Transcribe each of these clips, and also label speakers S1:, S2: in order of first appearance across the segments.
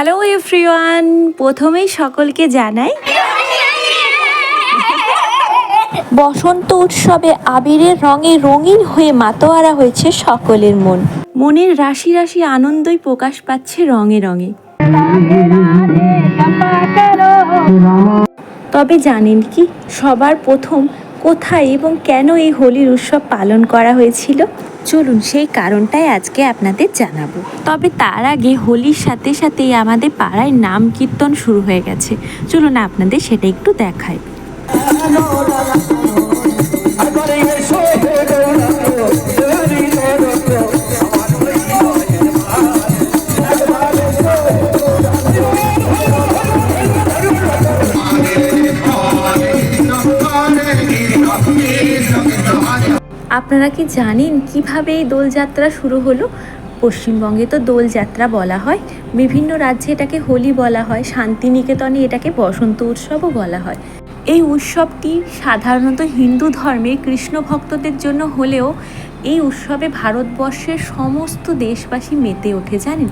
S1: Hello everyone প্রথমেই সকলকে জানাই, বসন্ত উৎসবে আবিরের রঙে রঙিন হয়ে মাতোয়ারা হয়েছে সকলের মন। মনের রাশি রাশি আনন্দই প্রকাশ পাচ্ছে রঙে রঙে। তবে জানেন কি, সবার প্রথম কোথায় এবং কেন এই হোলির উৎসব পালন করা হয়েছিল? চলুন সেই কারণটাই আজকে আপনাদের জানাব তবে তার আগে হোলির সাথে সাথেই আমাদের পাড়ায় নাম কীর্তন শুরু হয়ে গেছে চলুন আপনাদের সেটা একটু দেখাই আপনারা কি জানেন কীভাবে এই দোলযাত্রা শুরু হলো? পশ্চিমবঙ্গে তো দোলযাত্রা বলা হয়। বিভিন্ন রাজ্যে এটাকে হোলি বলা হয়। শান্তিনিকেতনে এটাকে বসন্ত উৎসবও বলা হয়। এই উৎসবটি সাধারণত হিন্দু ধর্মে কৃষ্ণ ভক্তদের জন্য হলেও এই উৎসবে ভারতবর্ষের সমস্ত দেশবাসী মেতে ওঠে, জানেন?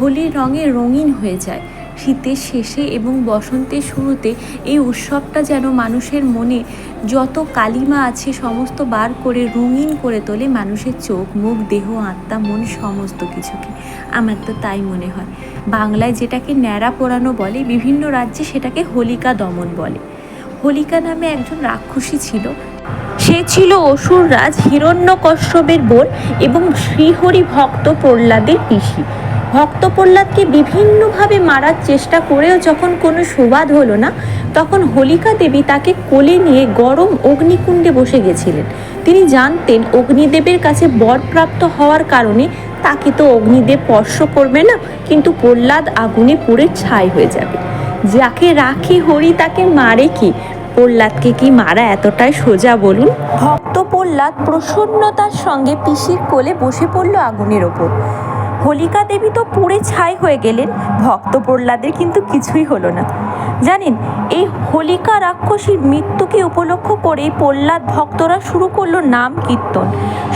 S1: হোলির রঙে রঙিন হয়ে যায়। শীতের শেষে এবং বসন্তের শুরুতে এই উৎসবটা যেন মানুষের মনে যত কালিমা আছে সমস্ত বার করে রঙিন করে তোলে মানুষের চোখ, মুখ, দেহ, আত্মা, মন সমস্ত কিছুকে। আমার তো তাই মনে হয়। বাংলায় যেটাকে ন্যাড়া পোড়ানো বলে, বিভিন্ন রাজ্যে সেটাকে হোলিকা দমন বলে। হোলিকা নামে একজন রাক্ষসী ছিল। সে ছিল অসুর রাজ হিরণ্যকশ্যপের বোন এবং শ্রীহরি ভক্ত প্রহ্লাদের পিসি। ভক্ত প্রহ্লাদকে বিভিন্নভাবে মারার চেষ্টা করেও যখন কোনো সুবাদ হলো না, তখন হোলিকা দেবী তাকে কোলে নিয়ে গরম অগ্নিকুণ্ডে বসে গেছিলেন। তিনি জানতেন অগ্নিদেবের কাছে বরপ্রাপ্ত হওয়ার কারণে তাকে তো অগ্নিদেব স্পর্শ করবে না, কিন্তু প্রহ্লাদ আগুনে পুড়ে ছাই হয়ে যাবে। যাকে রাখে হরি তাকে মারে কি? প্রহ্লাদকে কি মারা এতটাই সোজা বলুন? ভক্ত প্রহ্লাদ প্রসন্নতার সঙ্গে পিসির কোলে বসে পড়ল আগুনের ওপর। হোলিকা দেবী তো পুড়ে ছাই হয়ে গেলেন, ভক্ত প্রহ্লাদের কিন্তু কিছুই হলো না। জানেন, এই হোলিকা রাক্ষসীর মৃত্যুকে উপলক্ষ করে প্রহ্লাদ ভক্তরা শুরু করল নাম কীর্তন,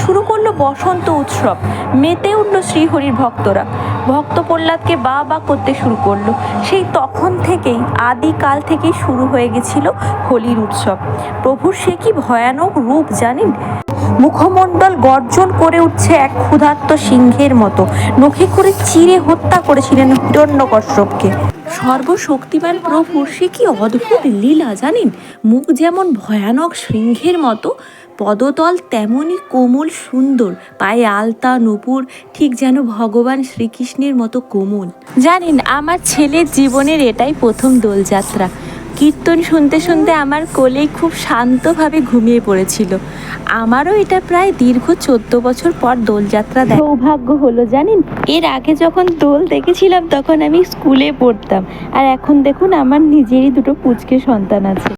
S1: শুরু করল বসন্ত উৎসব, মেতে উঠল শ্রীহরির ভক্তরা। ভক্ত প্রহ্লাদকে বা বা করতে শুরু করল। সেই তখন থেকেই, আদিকাল থেকেই শুরু হয়ে গেছিল হোলির উৎসব। প্রভুর সে কি ভয়ানক রূপ, জানেন? মুখমণ্ডল গর্জন করে উঠছে এক ক্ষুধার্ত সিংহের মতো। নখে করে চিরে হত্যা করেছিলেন হিরণ্যকশ্যপকে সর্বশক্তিমান প্রভু, সে কি অদ্ভুত লীলা জানেন? মুখ যেমন ভয়ানক সিংহের মতো, পদতল তেমনই কোমল সুন্দর। পায়ে আলতা, নূপুর, ঠিক যেন ভগবান শ্রীকৃষ্ণের মতো কোমল। জানেন, আমার ছেলের জীবনের এটাই প্রথম দোলযাত্রা। কীর্তন শুনতে শুনতে আমার কোলেই খুব শান্তভাবে ঘুমিয়ে পড়েছিল। আমারও এটা প্রায় দীর্ঘ চোদ্দ বছর পর দোলযাত্রা দেখ সৌভাগ্য হলো, জানেন? এর আগে যখন দোল দেখেছিলাম, তখন আমি স্কুলে পড়তাম। আর এখন দেখুন, আমার নিজেরই দুটো পুচকে সন্তান আছে।